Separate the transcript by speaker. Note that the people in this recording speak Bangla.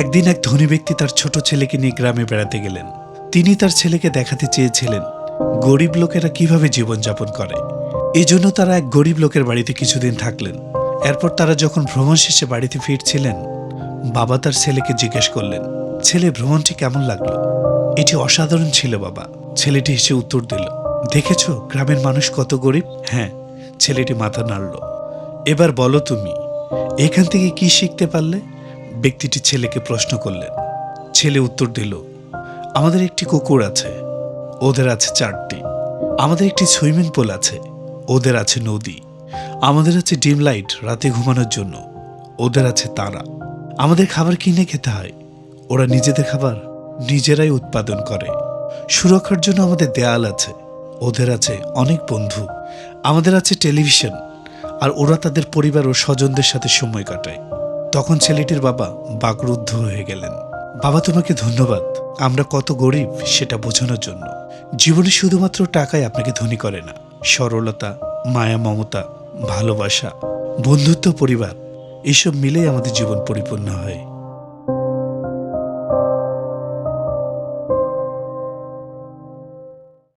Speaker 1: একদিন এক ধনী ব্যক্তি তার ছোট ছেলেকে নিয়ে গ্রামে বেড়াতে গেলেন। তিনি তার ছেলেকে দেখাতে চেয়েছিলেন, গরিব লোকেরা কীভাবে জীবনযাপন করে। এই জন্য তারা এক গরিব লোকের বাড়িতে কিছুদিন থাকলেন। এরপর তারা যখন ভ্রমণ শেষে বাড়িতে ফিরছিলেন, বাবা তার ছেলেকে জিজ্ঞেস করলেন ছেলে ভ্রমণটি কেমন লাগল? এটি অসাধারণ ছিল, বাবা। ছেলেটি হেসে উত্তর দিল, দেখেছ গ্রামের মানুষ কত গরিব? হ্যাঁ ছেলেটি মাথা নাড়ল। এবার বলো তুমি, এখান থেকে কি শিখতে পারলে? ব্যক্তিটি ছেলেকে প্রশ্ন করলেন। ছেলে উত্তর দিল, আমাদের একটি কুকুর আছে, ওদের আছে চারটি। আমাদের একটি সুইমিং পুল আছে, ওদের আছে নদী। আমাদের আছে ডিম লাইট রাতে ঘুমানোর জন্য, ওদের আছে তারা। আমাদের খাবার কিনে খেতে হয়, ওরা নিজেদের খাবার নিজেরাই উৎপাদন করে। সুরক্ষার জন্য আমাদের দেয়াল আছে, ওদের আছে অনেক বন্ধু। আমাদের আছে টেলিভিশন, আর ওরা তাদের পরিবার ও স্বজনদের সাথে সময় কাটায়। তখন ছেলেটির বাবা বাকরুদ্ধ হয়ে গেলেন। বাবা, তোমাকে ধন্যবাদ। আমরা কত গরিব সেটা বোঝানোর জন্য। জীবনে শুধুমাত্র টাকাই আপনাকে ধনী করে না। সরলতা, মায়া, মমতা, ভালোবাসা, বন্ধুত্ব, পরিবার, এসব মিলেই আমাদের জীবন পরিপূর্ণ হয়।